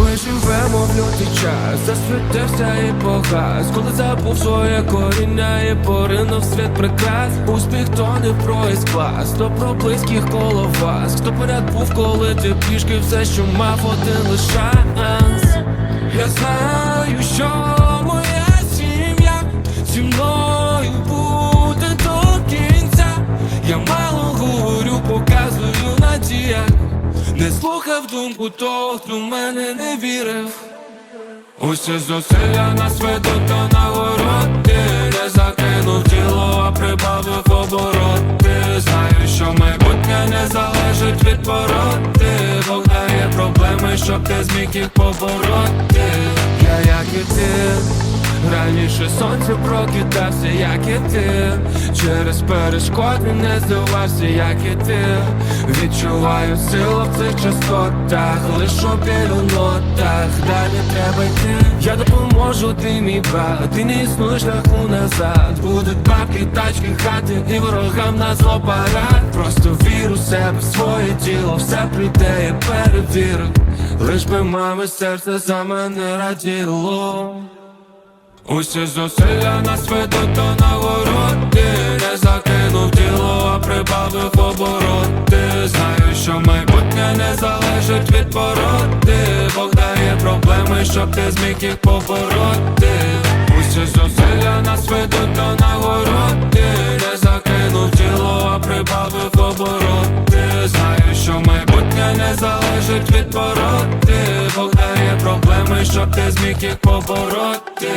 ми живемо в лютий час, засвітився і погас. Коли забув своє коріння і поринув світ прикрас. Успіх то не проїзд клас, про близьких коло вас. Хто поряд був, коли ти пішки все, що мав один лише шанс. Я знаю, що не слухав думку того, хто в мене не вірив. Усі зусилля нас ведуть до нагороди Не закинув тіло, а прибавив обороти. Знаю, що майбутнє не залежить від породи Бог дає проблеми, щоб ти зміг їх побороти. Я як і ти Раніше сонце прокидався, як і ти. Через перешкоди не здавався, як і ти. Відчуваю силу в цих частотах Лиш у нотах. Далі треба йти. Я допоможу, ти мій брат. Ти не існуєш шляху назад. Будуть бабки, тачки, хати І ворогам на зло парад. Просто вір у себе, в своє тіло Все прийде, я перевірю. Лиш би мами серце за мене раділо Усі зусилля нас ведуть до нагороди Не закинув тіло, а прибавив обороти. Знаю, що майбутнє не залежить від породи Бог дає проблеми, щоб ти зміг їх побороти. Усі зусилля нас ведуть до нагороди Не закинув тіло, а прибавив обороти. Знаю, що майбутнє не залежить від породи Бог дає проблеми, щоб ти зміг їх побороти